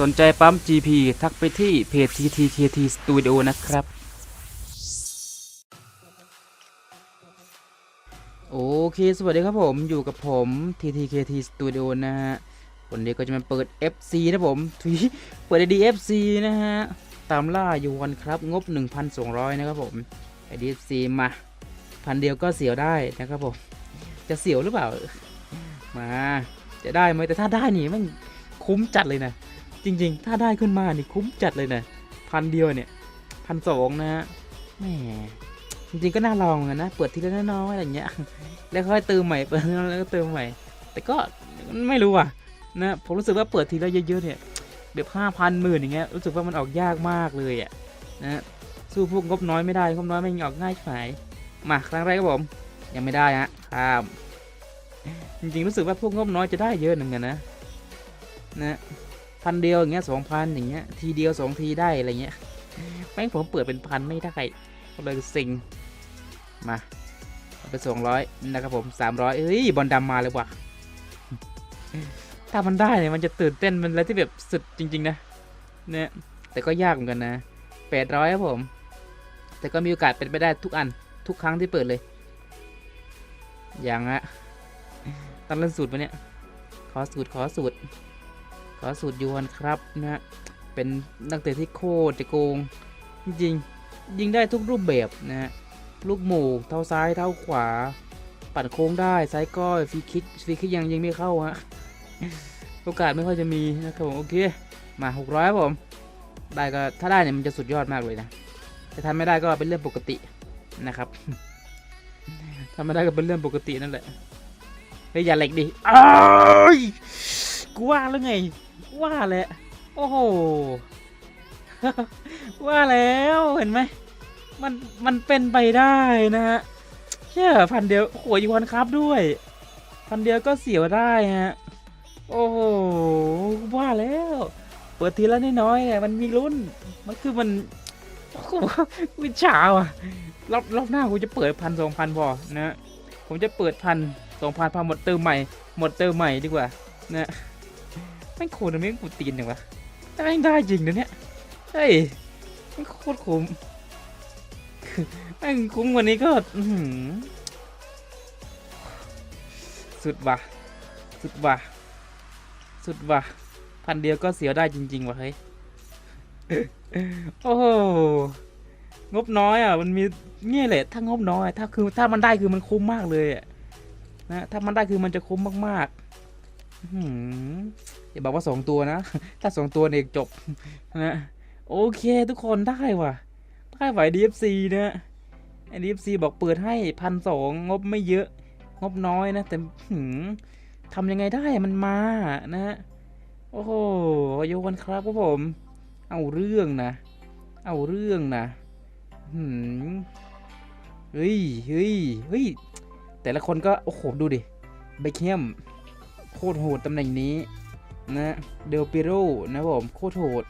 สนใจปั๊ม GP ทักไปที่เพจ TTKT Studio นะครับ โอเค สวัสดีครับผมอยู่กับผม TTKT Studio นะฮะ วันนี้ก็จะมาเปิด FC นะผมทุยเปิด ID FC นะฮะ ตามล่าอยู่วันครับ งบ 1,200 นะครับผม ID FC มาพันเดียวก็เสียวได้นะครับผม จะเสียวหรือเปล่า มา จะได้ไหมแต่ถ้าได้นี่มันคุ้มจัดเลยนะ จริง ๆ ถ้าได้ขึ้นมานี่คุ้มจัดเลยนะพันเดียวเนี่ยพันสองนะฮะแหมจริงๆก็น่าลองเหมือนกันนะ เปิดทีละน้อยๆอะไรเงี้ย แล้วค่อยเติมใหม่เปิดแล้วก็เติมใหม่ แต่ก็ไม่รู้อะนะผมรู้สึกว่าเปิดทีละเยอะๆเนี่ยแบบห้าพันหมื่นอย่างเงี้ยรู้สึกว่ามันออกยากมากเลยอะนะสู้พวกงบน้อยไม่ได้งบน้อยไม่ออกง่ายใช่ไหมาครั้งแรกครับผมยังไม่ได้ฮะครับจริงๆรู้สึกว่าพวกงบน้อยจะได้เยอะหมือนกันนะนะ พันเดียวอย่างเงี้ยสองพันอย่างเงี้ยทีเดียวสองทีได้อะไรเงี้ยแม่งผมเปิดเป็นพันไม่ได้ก็เลยสิงมาเอาไปสองร้อยนะครับผมสามร้อยเฮ้ยบอลดำมาเลยว่ะถ้ามันได้เนี่ยมันจะตื่นเต้นมันอะไรที่แบบสุดจริง ๆ นะเนี่ยแต่ก็ยากเหมือนกันนะแปดร้อยครับผม แต่ก็มีโอกาสเป็นไปได้ทุกอันทุกครั้งที่เปิดเลย อย่างอะตั้งเล่นสูตรมาเนี่ย ขอสูตรขอสูตร ขอสูตรยวนครับนะฮะเป็นนักเตะที่โคตรจะโกง จริงๆ ยิงได้ทุกรูปแบบนะฮะลูกหมูเท้าซ้ายเท้าขวา ปั่นโค้งได้ซ้ายก้อยฟรีคิกฟรีคิกยังยิงไม่เข้าฮะโอกาสไม่ค่อยจะมีนะครับผมโอเคมาหกร้อยครับผมได้ก็ถ้าได้เนี่ยมันจะสุดยอดมากเลยนะแต่ถ้าไม่ได้ก็เป็นเรื่องปกตินะครับถ้าไม่ได้ก็เป็นเรื่องปกตินั่นแหละเฮ้ยอย่าเหล็กดิอ้ายกูว่าแล้วไง ว่าแหละโอ้โห ว่าแล้วเห็นไหม มันมันเป็นไปได้นะฮะเชื่อพันเดียวโอ้โหยวันครับด้วย พันเดียวก็เสียวได้ฮะ โอ้โห ว่าแล้ว เปิดทีละน้อยๆเนี่ยมันมีลุ้น มันคือมันโอ้โหวิชาอะรอบรอบหน้ากูจะเปิดพันสองพันพอนะ ผมจะเปิดพันสองพันพอหมดเติมใหม่ หมดเติมใหม่ดีกว่า นะ ม่งโคตรแม่งกูตีนอย่างวะแม่งได้จริงนะเนี่ย เฮ้ยแม่งโคตรคุ้มแม่งคุ้มกวันนี้ก็สุดว่ะ สุดว่ะ สุดว่ะ พันเดียวก็เสียวได้จริง ๆว่ะเฮ้ย โอ้โหงบน้อยอะ มันมีเงี้ยแหละ ถ้างบน้อย ถ้าคือถ้ามันได้คือมันคุ้มมากเลยอะนะ ถ้ามันได้คือมันจะคุ้มมากๆ อย่าบอกว่าสองตัวนะ ถ้าสองตัวเนี่ยจบนะโอเคทุกคนได้ว่ะ ได้ไหว DFC นะไอ้ DFC บอกเปิดให้พันสองงบไม่เยอะ งบน้อยนะ แต่ทำยังไงได้มันมานะฮะโอ้โหโยวันครับครับผม เอาเรื่องนะ เอาเรื่องนะหืมเฮ้ยเฮ้ยเฮ้ยแต่ละคนก็ โอ้โห ดูดิเบคแฮมโคตรโหดตำแหน่งนี้ นะเดลปิโรนะผมโคตรโหด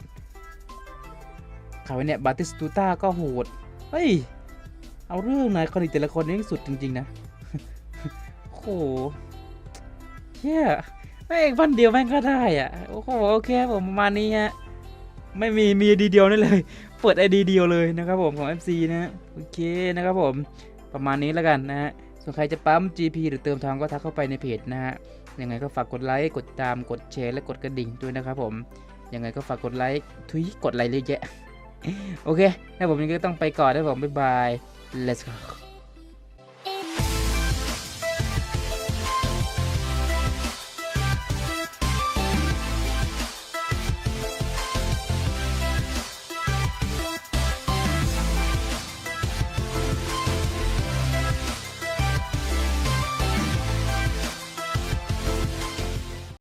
ข่าวเนี่ยบาติสตูต้าก็โหด เฮ้ย เอาเรื่องนายคนอีกแต่ละคนนี่สุดจริง ๆ นะโอ้โหเชี่ยแม่งพันเดียวแม่งก็ได้อะ โอ้โหโอเคผมประมาณนี้ฮะ ไม่มีมีดีเดียวนั่นเลย เปิดไอดีเดียวเลยนะครับผมของ FC นะโอเคนะครับผมประมาณนี้แล้วกันนะฮะส่วนใครจะปั๊ม GP หรือเติมทองก็ทักเข้าไปในเพจนะฮะ ยังไงก็ฝากกดไลค์กดตามกดแชร์และกดกระดิ่งด้วยนะครับผมยังไงก็ฝากกดไลค์ทุยกดไลค์เยอะแยะโอเคถ้าผมยังก็ต้องไปก่อนนะผมบ๊ายบาย let's go